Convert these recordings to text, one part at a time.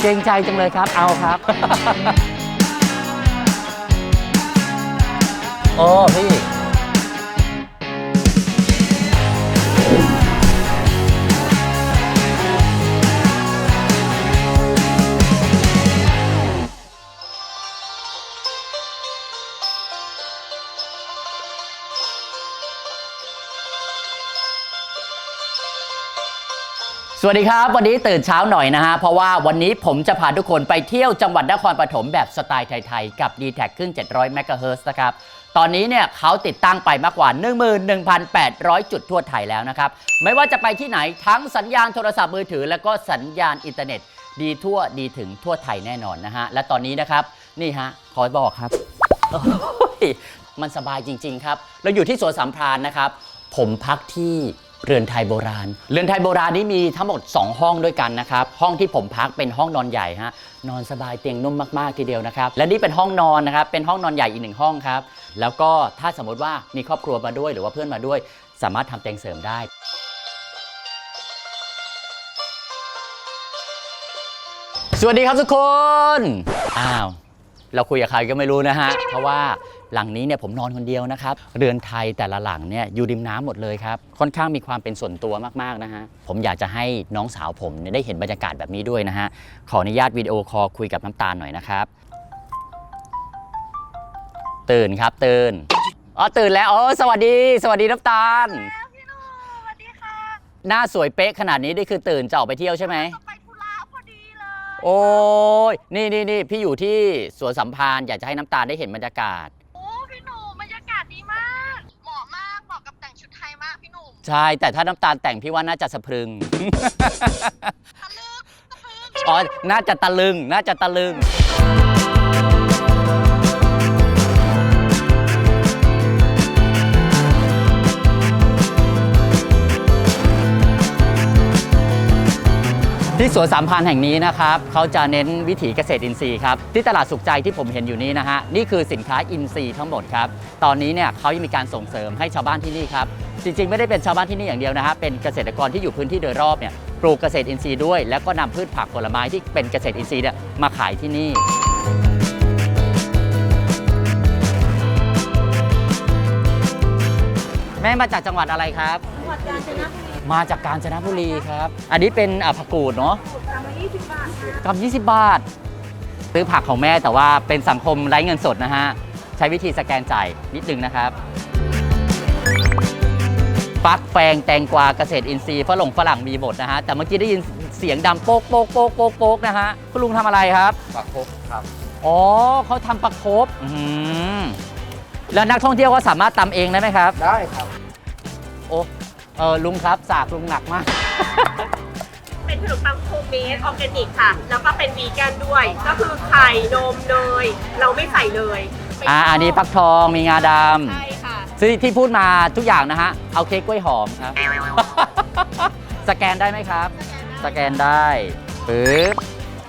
เกรงใจจังเลยครับ เอาครับ โอ้พี่ สวัสดีครับ วันนี้ตื่นเช้าหน่อยนะฮะ เพราะว่าวันนี้ผมจะพาทุกคนไปเที่ยวจังหวัดนครปฐมแบบสไตล์ไทย ๆ กับ d t แทขึ้น 700 MHz นะครับ ตอนนี้เนี่ยเขาติดตั้งไปมากกว่า 11,800 จุดทั่วไทยแล้วนะครับ ไม่ว่าจะไปที่ไหนทั้งสัญญาณโทรศัพท์มือถือ และก็สัญญาณอินเทอร์เน็ต ดีทั่วดีถึงทั่วไทยแน่นอนนะฮะ และตอนนี้นะครับ นี่ฮะขอบอกครับ มันสบายจริง ๆ ครับ เราอยู่ที่สวนสามพรานนะครับ ผมพักที่ เรือนไทยโบราณ เรือนไทยโบราณนี้มีทั้งหมด 2 ห้องด้วยกันนะครับ ห้องที่ผมพักเป็นห้องนอนใหญ่ฮะ นอนสบายเตียงนุ่มมากๆทีเดียวนะครับ และนี่เป็นห้องนอนนะครับ เป็นห้องนอนใหญ่อีกหนึ่งห้องครับ แล้วก็ถ้าสมมติว่ามีครอบครัวมาด้วยหรือว่าเพื่อนมาด้วย สามารถทำเตียงเสริมได้สวัสดีครับทุกคน อ้าว เราคุยกับใครก็ไม่รู้นะฮะ เพราะว่า หลังนี้เนี่ยผมนอนคนเดียวนะครับ เรือนไทยแต่ละหลังเนี่ยอยู่ริมน้ำหมดเลยครับ ค่อนข้างมีความเป็นส่วนตัวมากๆนะฮะ ผมอยากจะให้น้องสาวผมเนี่ยได้เห็นบรรยากาศแบบนี้ด้วยนะฮะ ขออนุญาตวิดีโอคอลคุยกับน้ำตาลหน่อยนะครับ ตื่นครับตื่น อ๋อตื่นแล้วอ๋อสวัสดี สวัสดีน้ำตาลพี่หนูสวัสดีค่ะหน้าสวยเป๊ะขนาดนี้นี่คือตื่นจะออกไปเที่ยวใช่ไหมจะไปธุระพอดีเลย โอ้ยนี่นี่นี่พี่อยู่ที่สวนสัมพันธ์อยากจะให้น้ำตาลได้เห็นบรรยากาศ ใช่ แต่ถ้าน้ำตาลแต่งพี่ว่าน่าจะสะพรึงทะลึกตะพึง อ๋อ น่าจะตะลึง น่าจะตะลึง ที่สวนสามพันแห่งนี้นะครับเขาจะเน้นวิถีเกษตรอินทรีย์ครับที่ตลาดสุขใจที่ผมเห็นอยู่นี้นะฮะนี่คือสินค้าอินทรีย์ทั้งหมดครับตอนนี้เนี่ยเขายังมีการส่งเสริมให้ชาวบ้านที่นี่ครับจริงๆ ไม่ได้เป็นชาวบ้านที่นี่อย่างเดียวนะฮะเป็นเกษตรกรที่อยู่พื้นที่โดยรอบเนี่ยปลูกเกษตรอินทรีย์ด้วย แล้วก็นำพืชผักผลไม้ที่เป็นเกษตรอินทรีย์เนี่ยมาขายที่นี่แม่มาจากจังหวัดอะไรครับ จังหวัดกาญจนบุรี มาจากกาญจนบุรีครับ อันนี้เป็นอะผักกูดเนาะกำลัง20บาทค่ะกับ20 บาท ซื้อผักของแม่แต่ว่าเป็นสังคมไร้เงินสดนะฮะ ใช้วิธีสแกนจ่ายนิดนึงนะครับฟักแฟงแตงกวาเกษตรอินทรีย์ฝรั่งฝรั่งมีหมดนะฮะ แต่เมื่อกี้ได้ยินเสียงดังโป๊กโป๊กโป๊กโป๊กโป๊กนะฮะคุณลุงทำอะไรครับ ปักครบครับอ๋อเขาทำประคบอื้อหือแล้วนักท่องเที่ยวก็สามารถตำเองได้ไหมครับ ได้ครับ โอ้ เออลุงครับสากลุงหนักมาก เป็นขนมปังโฮมเมดออร์แกนิกค่ะ แล้วก็เป็นวีแกนด้วย ก็คือไข่นมเนยเราไม่ใส่เลยไม่อ่าอันนี้ฟักทองมีงาดใช่ค่ะำซึ่งที่พูดมาทุกอย่างนะฮะ เอาเค้กกล้วยหอมครับ สแกนได้ไหมครับ สแกนได้ปึ๊บ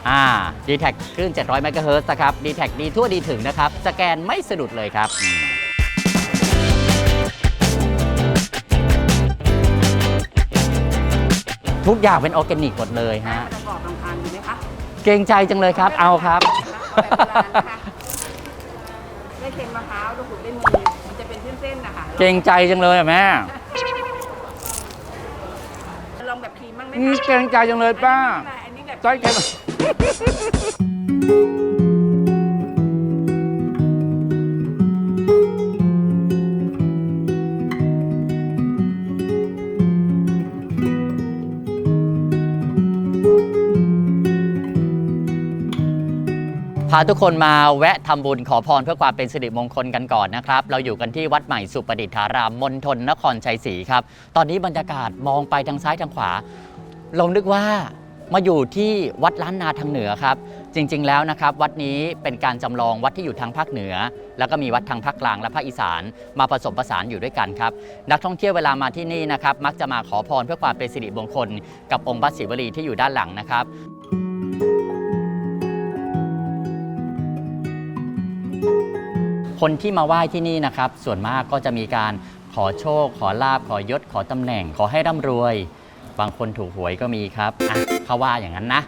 อ่า d t แทขึ้น700 MHz นะครับ d t แทดีทั่วดีถึงนะครับ สแกนไม่สะดุดเลยครับอืม ทุกอย่างเป็นออร์แกนิกหมดเลยฮะประกอบลำพันธ์ดูไหมคะเกรงใจจังเลยครับ เอาครับไม่เค็มมะพร้าวลูกขุดด้วยมือมันจะเป็นเส้นๆนะคะเกรงใจจังเลยอะแม่ลองแบบครีมบ้างไหมอืมคะเกรงใจจังเลยป้า อันนี้แบบใช่แค่ พาทุกคนมาแวะทำบุญขอพรเพื่อความเป็นสิริมงคลกันก่อนนะครับ เราอยู่กันที่วัดใหม่สุประดิฐารามมณฑลนครชัยศรีครับ ตอนนี้บรรยากาศมองไปทางซ้ายทางขวาเรานึกว่ามาอยู่ที่วัดล้านนาทางเหนือครับ จริง ๆ แล้วนะครับ วัดนี้เป็นการจำลองวัดที่อยู่ทางภาคเหนือ แล้วก็มีวัดทางภาคกลางและภาคอีสาน มาผสมผสานอยู่ด้วยกันครับ นักท่องเที่ยวเวลามาที่นี่นะครับ มักจะมาขอพรเพื่อความเป็นสิริมงคล กับองค์พระศิวลีที่อยู่ด้านหลังนะครับ คนที่มาไหว้ที่นี่นะครับ ส่วนมากก็จะมีการขอโชค ขอลาบขอยศขอตำแหน่ง ขอให้ร่ำรวย บางคนถูกหวยก็มีครับอะเขาว่าอย่างนั้นนะ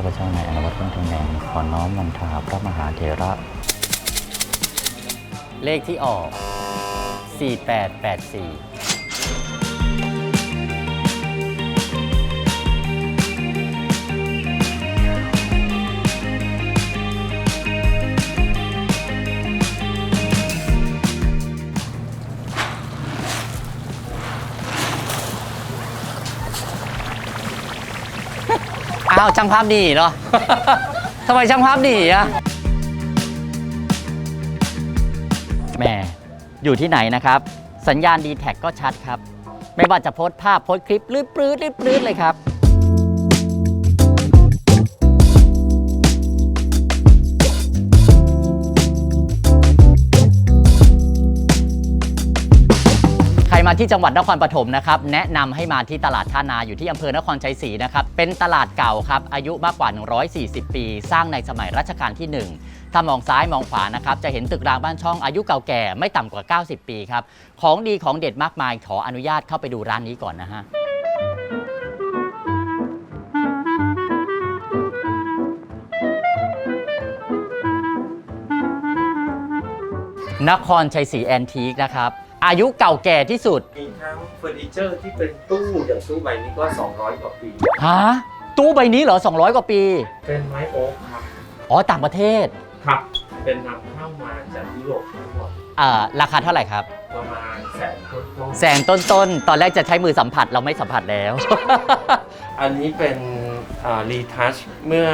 าพเจ้านายอนุวัฒน์คนทองแดงขอน้อมนำทาพระมหาเถระ เลขที่ออก 4884 อ้าวช่างภาพดีเหรอ ทำไมช่างภาพดีอะแหมอยู่ที่ไหนนะครับ สัญญาณดีแท็กก็ชัดครับ ไม่ว่าจะโพสต์ภาพโพสต์คลิปลืดปลื้ดลืดปลืดเลยครับ มาที่จังหวัดนครปฐมนะครับแนะนำให้มาที่ตลาดท่านาอยู่ที่อำเภอนครชัยศรีนะครับเป็นตลาดเก่าครับอายุมากกว่า 140 ปี สร้างในสมัยรัชกาลที่ 1 ถ้ามองซ้ายมองขวานะครับจะเห็นตึกรางบ้านช่องอายุเก่าแก่ไม่ต่ำกว่า 90 ปีครับของดีของเด็ดมากมายขออนุญาตเข้าไปดูร้านนี้ก่อนนะฮะนครชัยศรีแอนทีคนะครับ อายุเก่าแก่ที่สุดมีทั้งเฟอร์นิเจอร์ที่เป็นตู้อย่างตู้ใบนี้ก็ 200 กว่าปี ฮะตู้ใบนี้เหรอ 200 กว่าปี เป็นไม้โอ๊กครับ อ๋อ ต่างประเทศครับ เป็นนำเข้ามาจากยุโรปทั้งหมดอ่าราคาเท่าไหร่ครับ ประมาณแสนต้นต้นแสนต้นๆ ตอนแรกจะใช้มือสัมผัสเราไม่สัมผัสแล้วอันนี้เป็นรีทัชเมื่อ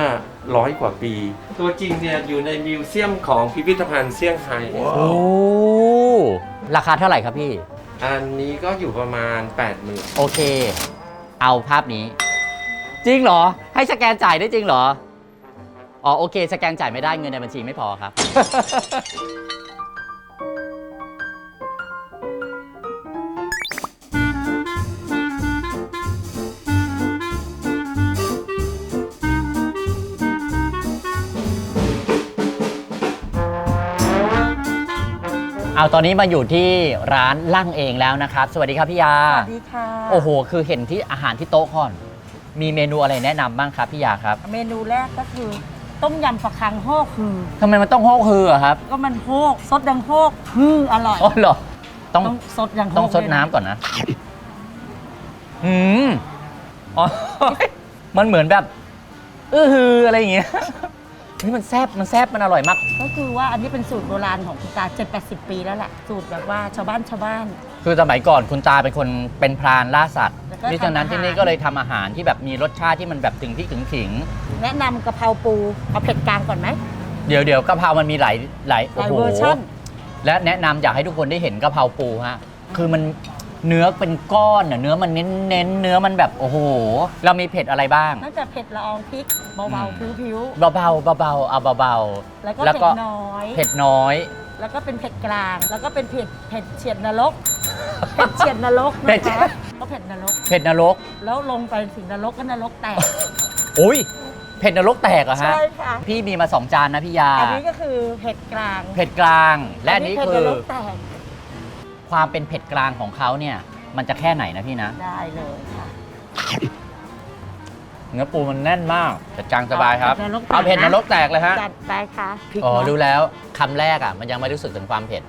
ร้อยกว่าปี ตัวจริงเนี่ยอยู่ในมิวเซียมของพิพิธภัณฑ์เซี่ยงไฮ้โอ้ ราคาเท่าไหร่ครับพี่ อันนี้ก็อยู่ประมาณ 80,000 โอเค เอาภาพนี้ จริงเหรอ ให้สแกนจ่ายได้จริงเหรอ อ๋อโอเค สแกนจ่ายไม่ได้เงินในบัญชีไม่พอครับ เอาตอนนี้มาอยู่ที่ร้านลั่งเองแล้วนะครับ สวัสดีครับพี่ยา สวัสดีค่ะโอ้โห คือเห็นที่อาหารที่โต๊ะก่อน มีเมนูอะไรแนะนำบ้างครับพี่ยาครับเมนูแรกก็คือต้มยำปลาคังโฮกคือ ทำไมมันต้องโฮกฮืออะครับก็มันโฮกซดดังโฮกฮืออร่อย อ๋อเหรอ ต้องต้องซดยังโฮกต้องซดวยะน้ำก่อนนะอืมอ๋อ มันเหมือนแบบ อื้อฮืออะไรอย่างเงี้ย เฮ้ยมันแซบมันแซบมันอร่อยมาก ก็คือว่าอันนี้เป็นสูตรโบราณของคุณตา7 80 ปีแล้วแหละ สูตรแบบว่าชาวบ้านชาวบ้าน คือสมัยก่อนคุณตาเป็นคนเป็นพรานล่าสัตว์แล้วก็นี่ฉะนั้นทำอาหาร ที่นี่ก็เลยทำอาหารที่แบบมีรสชาติที่มันแบบถึงที่ถึงขิง แนะนำกะเพราปูเอาเผ็ดกลางก่อนไหมเดี๋ยวเดี๋ยวกะเพรามันมีหลายหลายหโอ้ลายโหเวอร์ชันและแนะนำอยากให้ทุกคนได้เห็นกะเพราปูฮะคือมัน เนื้อเป็นก้อนอะเนื้อมันเน้นเน้นๆเนื้อมันแบบโอ้โห เรามีเผ็ดอะไรบ้างน่าจะเผ็ดละอองพริกเบาอืมๆผิวเบาๆเบาๆเอาเบาๆแล้วก็แล้วเผ็ก็ดน้อยๆเผ็ดน้อย แล้วก็เป็นเผ็ดกลาง แล้วก็เป็นเผ็ดเผ็ดเฉียดนรก เผ็ดเฉียดนรกเผ็ดนะคะก็เผ็ดนรก เผ็ดนรกแล้วลงไปถึงนรกก็นรกแตก อุ้ยเผ็ดนรกแตกเหรอะฮะใช่ค่ะ พี่มีมาสองจานนะพี่ยา อันนี้ก็คือเผ็ดกลางเผ็ดกลาง และอันนี้เผ็ดคืนอรกแตก ความเป็นเผ็ดกลางของเขาเนี่ยมันจะแค่ไหนนะพี่นะได้เลยค่ะ เนื้อปูมันแน่นมากจัดจางสบายครับเอาเอาเผ็เผ็ดดนนรรกกแตกเลยฮะจัดไปค่ะพริกอ๋อน้อยรู้แล้วคำแรกอะมันยังไม่รู้สึกถึงความเผ็ด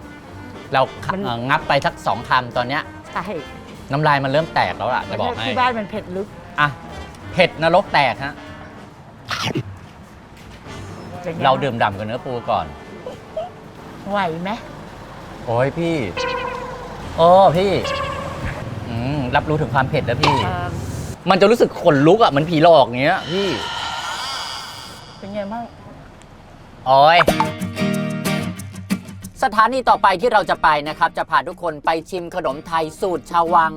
เรามันเอ่องับไปสักสองคำตอนเนี้ยใช่น้ำลายมันเริ่มแตกแล้วล่ะจะบอกให้ ที่บ้านมันเผ็ดลึกอะเผ็ดนรกแตกฮะ ป็นไงเราดื่มด่ำกับเนื้อปูก่อน ไหวไหมโอ้ยพี่ โอ้พี่อืมรับรู้ถึงความเผ็ดแล้วพี่เอ่อมันจะรู้สึกขนลุกอะเหมันผีหลอกอย่างเงี้ยพี่เป็นไงบ้าง โอ้ยสถานีต่อไปที่เราจะไปนะครับ จะพาทุกคนไปชิมขนมไทยสูตรชาววัง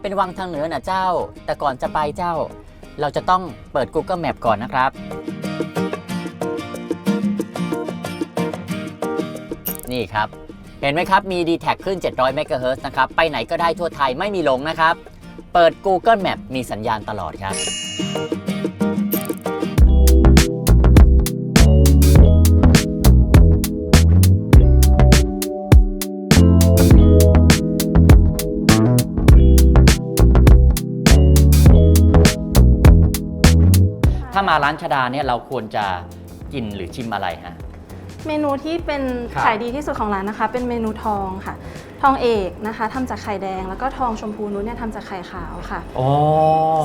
เป็นวังทางเหนือน่ะเจ้า แต่ก่อนจะไปเจ้า เราจะต้องเปิด Google Map ก่อนนะครับ นี่ครับ เห็นไหมครับ มี d t แทขึ้น 700 MHz นะครับ ไปไหนก็ได้ทั่วไทยไม่มีหลงนะครับ เปิด Google Map มีสัญญาณตลอดครับถ้ามาร้านชดาเนี่ยเราควรจะกินหรือชิมอะไรฮะ เมนูที่เป็นครับ ขายดีที่สุดของร้านนะคะ เป็นเมนูทองค่ะ ทองเอกนะคะทำจากไข่แดง แล้วก็ทองชมพูนุ้นเนี่ยทำจากไข่ขาวค่ะโอ้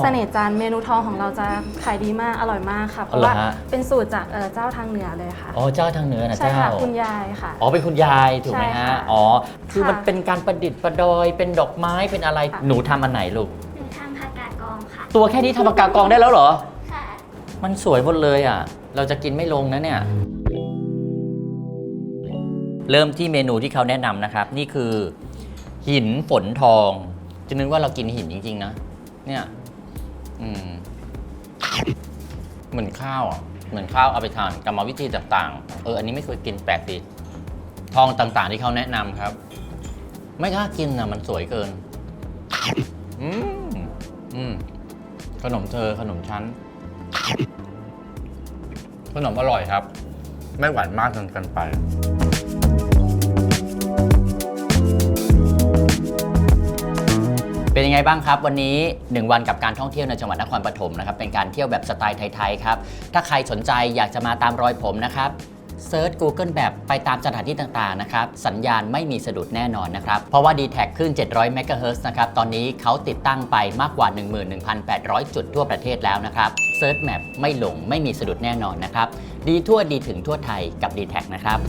เสน่ห์จันทร์เมนูทองของเราจะขายดีมากอร่อยมากค่ะเพอ๋อราะเหรอว่าฮะ เป็นสูตรจากเอ่อเจ้าทางเหนือเลยค่ะอ๋อเจ้าทางเหนือนะใช่เจ้า ค่ะคุณยายค่ะ อ๋อเป็นคุณยายถูกไหมใช่ฮะ ค่ะอ๋อ คือค่ะมันเป็นการประดิษฐ์ประดอย เป็นดอกไม้เป็นอะไรค่ะ หนูทำอันไหนลูก หนูทำผักกาดกองค่ะ ตัวแค่นี้ทำปากกากองได้แล้วเหรอ ค่ะ มันสวยหมดเลยอะ เราจะกินไม่ลงนะเนี่ย เริ่มที่เมนูที่เขาแนะนำนะครับ นี่คือ หินฝนทอง จะนึกว่าเรากินหินจริง ๆ นะ เนี่ยอืมเหมือนข้าวอะเหมือนข้าวเอาไปทานกรรมวิธีต่างๆ เออ อันนี้ไม่เคยกินแปลกดีทองต่างๆที่เขาแนะนำครับ ไม่กล้ากินนะมันสวยเกิน อืมอืมขนมเธอขนมชั้น ขนมอร่อยครับ ไม่หวานมากจนเกินไป เป็นยังไงบ้างครับ วันนี้ 1 วันกับการท่องเที่ยวในจังหวัดนครปฐมนะครับเป็นการเที่ยวแบบสไตล์ไทยๆครับถ้าใครสนใจอยากจะมาตามรอยผมนะครับเซิร์ช Google แบบไปตามสถานที่ต่างๆ นะครับ สัญญาณไม่มีสะดุดแน่นอนนะครับ เพราะว่า d t แทขึ้น 700 MHz นะครับ ตอนนี้เขาติดตั้งไปมากกว่า 11,800 จุดทั่วประเทศแล้วนะครับเซิร์ชแมปไม่หลงไม่มีสะดุดแน่นอนนะครับ ดีทั่วดีถึงทั่วไทยกับ d t แทนะครับ